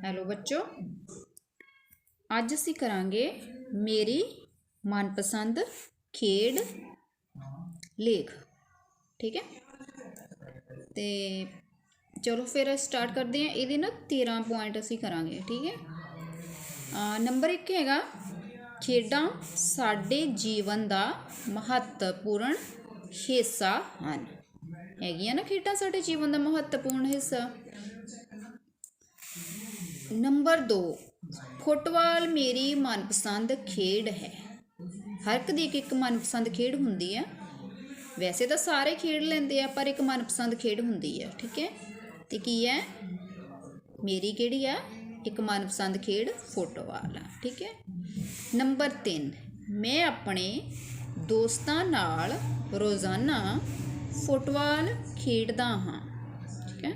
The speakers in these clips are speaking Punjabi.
ਹੈਲੋ ਬੱਚੋ। ਅੱਜ ਅਸੀਂ ਕਰਾਂਗੇ ਮੇਰੀ ਮਨਪਸੰਦ ਖੇਡ ਲੇਖ। ਠੀਕ ਹੈ? ਤੇ ਚਲੋ ਫਿਰ ਸਟਾਰਟ ਕਰਦੇ ਹਾਂ। ਇਹਦੇ ਨਾ 13 ਪੁਆਇੰਟ ਅਸੀਂ ਕਰਾਂਗੇ। ਠੀਕ ਹੈ? ਨੰਬਰ 1 ਹੈਗਾ, ਖੇਡਾਂ ਸਾਡੇ ਜੀਵਨ ਦਾ ਮਹੱਤਵਪੂਰਨ ਹਿੱਸਾ ਹਨ। ਹੈਗੀਆਂ ਨਾ ਖੇਡਾਂ ਸਾਡੇ ਜੀਵਨ ਦਾ ਮਹੱਤਵਪੂਰਨ ਹਿੱਸਾ? ਨੰਬਰ 2 ਫੁੱਟਬਾਲ ਮੇਰੀ ਮਨਪਸੰਦ ਖੇਡ ਹੈ। ਹਰ ਇੱਕ ਦੀ ਇੱਕ ਇੱਕ ਮਨਪਸੰਦ ਖੇਡ ਹੁੰਦੀ ਹੈ। ਵੈਸੇ ਤਾਂ ਸਾਰੇ ਖੇਡ ਲੈਂਦੇ ਆ, ਪਰ ਇੱਕ ਮਨਪਸੰਦ ਖੇਡ ਹੁੰਦੀ ਹੈ, ਠੀਕ ਹੈ? ਤੇ ਕੀ ਹੈ? ਮੇਰੀ ਕਿਹੜੀ ਆ ਇੱਕ ਮਨਪਸੰਦ ਖੇਡ ਫੁੱਟਬਾਲ ਆ, ਠੀਕ ਹੈ? ਨੰਬਰ 3 ਮੈਂ ਆਪਣੇ ਦੋਸਤਾਂ ਨਾਲ ਰੋਜ਼ਾਨਾ ਫੁੱਟਬਾਲ ਖੇਡਦਾ ਹਾਂ, ਠੀਕ ਹੈ?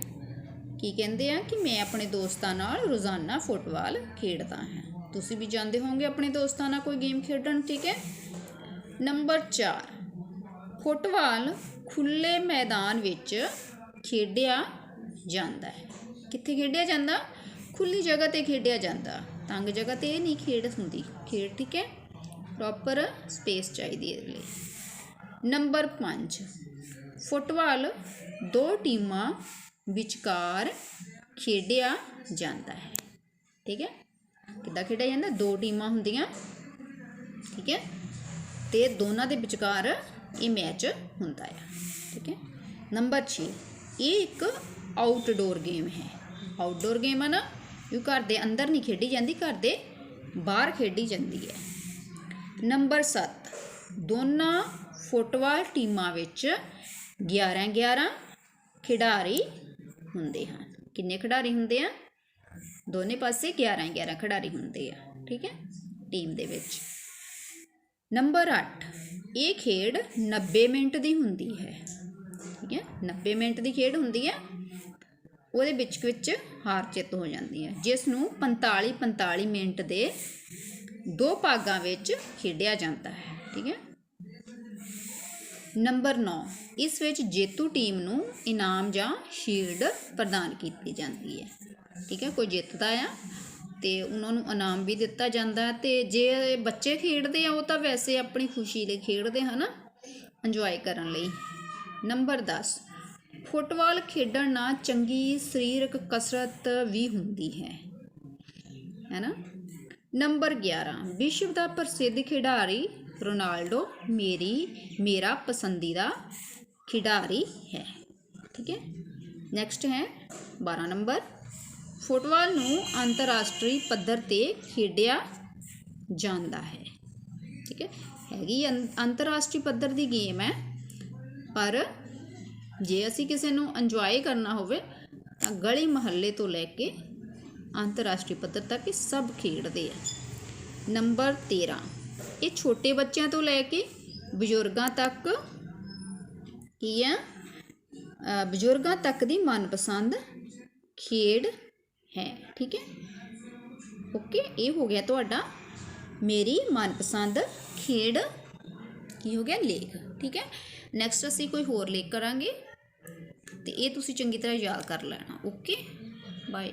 ਕੀ ਕਹਿੰਦੇ ਆ ਕਿ ਮੈਂ ਆਪਣੇ ਦੋਸਤਾਂ ਨਾਲ ਰੋਜ਼ਾਨਾ ਫੁੱਟਬਾਲ ਖੇਡਦਾ ਹਾਂ। ਤੁਸੀਂ ਵੀ ਜਾਂਦੇ ਹੋਵੋਗੇ ਆਪਣੇ ਦੋਸਤਾਂ ਨਾਲ ਕੋਈ ਗੇਮ ਖੇਡਣ, ਠੀਕ ਹੈ? ਨੰਬਰ 4 ਫੁੱਟਬਾਲ ਖੁੱਲੇ ਮੈਦਾਨ ਵਿੱਚ ਖੇਡਿਆ ਜਾਂਦਾ ਹੈ। ਕਿੱਥੇ ਖੇਡਿਆ ਜਾਂਦਾ? ਖੁੱਲੀ ਜਗ੍ਹਾ ਤੇ ਖੇਡਿਆ ਜਾਂਦਾ। ਤੰਗ ਜਗ੍ਹਾ ਤੇ ਇਹ ਨਹੀਂ ਖੇਡ ਹੁੰਦੀ। ਖੇਡ, ਠੀਕ ਹੈ? ਪ੍ਰੋਪਰ ਸਪੇਸ ਚਾਹੀਦੀ ਹੈ ਇਹਦੇ ਲਈ। ਨੰਬਰ 5 ਫੁੱਟਬਾਲ ਦੋ ਟੀਮਾਂ ਵਿਚਕਾਰ ਖੇਡਿਆ ਜਾਂਦਾ ਹੈ। ਠੀਕ ਹੈ? ਕਿੱਦਾਂ ਖੇਡਿਆ ਜਾਂਦਾ? ਦੋ ਟੀਮਾਂ ਹੁੰਦੀਆਂ। ਠੀਕ ਹੈ? ਤੇ ਦੋਨਾਂ ਦੇ ਵਿਚਕਾਰ ਇਹ ਮੈਚ ਹੁੰਦਾ ਹੈ ਠੀਕ ਹੈ? ਨੰਬਰ 6 ਇਹ ਇੱਕ ਆਊਟਡੋਰ ਗੇਮ ਹੈ। ਆਊਟਡੋਰ ਗੇਮ ਹੈ ਨਾ, ਇਹ ਘਰ ਦੇ ਅੰਦਰ ਨਹੀਂ ਖੇਡੀ ਜਾਂਦੀ, ਘਰ ਦੇ ਬਾਹਰ ਖੇਡੀ ਜਾਂਦੀ ਹੈ। ਨੰਬਰ 7 ਦੋਨਾਂ ਫੁੱਟਬਾਲ ਟੀਮਾਂ ਵਿੱਚ 11 11 ਖਿਡਾਰੀ ਹੁੰਦੇ ਹਨ। ਕਿੰਨੇ ਖਿਡਾਰੀ ਹੁੰਦੇ ਆ? ਦੋਨੇ ਪਾਸੇ 11 11 ਖਿਡਾਰੀ ਹੁੰਦੇ ਆ, ਠੀਕ ਹੈ? ਟੀਮ ਦੇ ਵਿੱਚ। ਨੰਬਰ 8 ਇਹ ਖੇਡ 90 ਮਿੰਟ ਦੀ ਹੁੰਦੀ ਹੈ, ਠੀਕ ਹੈ? 90 ਮਿੰਟ ਦੀ ਖੇਡ ਹੁੰਦੀ ਹੈ, ਉਹਦੇ ਵਿੱਚ ਵਿੱਚ ਹਾਰ ਜਿੱਤ ਹੋ ਜਾਂਦੀ ਹੈ, ਜਿਸ ਨੂੰ 45 45 ਮਿੰਟ ਦੇ ਦੋ ਭਾਗਾਂ ਵਿੱਚ ਖੇਡਿਆ ਜਾਂਦਾ ਹੈ, ਠੀਕ ਹੈ? ਨੰਬਰ 9 ਇਸ ਵਿੱਚ ਜੇਤੂ ਟੀਮ ਨੂੰ ਇਨਾਮ ਜਾਂ ਸ਼ੀਲਡ ਪ੍ਰਦਾਨ ਕੀਤੀ ਜਾਂਦੀ ਹੈ। ਠੀਕ ਹੈ, ਕੋਈ ਜਿੱਤਦਾ ਆ ਤੇ ਉਹਨਾਂ ਨੂੰ ਇਨਾਮ ਵੀ ਦਿੱਤਾ ਜਾਂਦਾ ਤੇ ਜੇ ਬੱਚੇ ਖੇਡਦੇ ਆ, ਉਹ ਤਾਂ ਵੈਸੇ ਆਪਣੀ ਖੁਸ਼ੀ ਲਈ ਖੇਡਦੇ ਹਨਾ ਇੰਜੋਏ ਕਰਨ ਲਈ। ਨੰਬਰ 10 ਫੁੱਟਬਾਲ ਖੇਡਣ ਨਾਲ ਚੰਗੀ ਸਰੀਰਕ ਕਸਰਤ ਵੀ ਹੁੰਦੀ ਹੈ। ਹੈਨਾ ਨੰਬਰ 11 ਵਿਸ਼ਵ ਦਾ ਪ੍ਰਸਿੱਧ ਖਿਡਾਰੀ ਰੋਨਾਲਡੋ ਮੇਰੀ, ਮੇਰਾ ਪਸੰਦੀਦਾ ਖਿਡਾਰੀ ਹੈ। ਠੀਕ ਹੈ? ਨੈਕਸਟ ਹੈ 12 ਨੰਬਰ। ਫੁੱਟਬਾਲ ਨੂੰ ਅੰਤਰਰਾਸ਼ਟਰੀ ਪੱਧਰ ਤੇ ਖੇਡਿਆ ਜਾਂਦਾ ਹੈ। ਠੀਕ ਹੈ? ਹੈਗੀ ਅੰ- ਅੰਤਰਰਾਸ਼ਟਰੀ ਪੱਧਰ ਦੀ ਗੇਮ ਹੈ, ਪਰ ਜੇ ਅਸੀਂ ਕਿਸੇ ਨੂੰ ਇੰਜੋਏ ਕਰਨਾ ਹੋਵੇ, ਤਾਂ ਗਲੀ ਮਹੱਲੇ ਤੋਂ ਲੈ ਕੇ ਅੰਤਰਰਾਸ਼ਟਰੀ ਪੱਧਰ ਤੱਕ ਸਭ ਖੇਡਦੇ ਆ। ਨੰਬਰ 13 ਇਹ ਛੋਟੇ ਬੱਚਿਆਂ ਤੋਂ ਲੈ ਕੇ ਬਜ਼ੁਰਗਾਂ ਤੱਕ ਕੀ ਆ ਅ, ਬਜ਼ੁਰਗਾਂ ਤੱਕ ਦੀ ਮਨਪਸੰਦ ਖੇਡ ਹੈ ਠੀਕ ਹੈ ਓਕੇ ਇਹ ਹੋ ਗਿਆ ਤੁਹਾਡਾ ਮੇਰੀ ਮਨਪਸੰਦ ਖੇਡ ਕੀ ਹੋ ਗਿਆ ਲੇਖ ਠੀਕ ਹੈ ਨੈਕਸਟ ਅਸੀਂ ਕੋਈ ਹੋਰ ਲੇਖ ਕਰਾਂਗੇ ਤੇ ਇਹ ਤੁਸੀਂ ਚੰਗੀ ਤਰ੍ਹਾਂ ਯਾਦ ਕਰ ਲੈਣਾ ਓਕੇ ਬਾਏ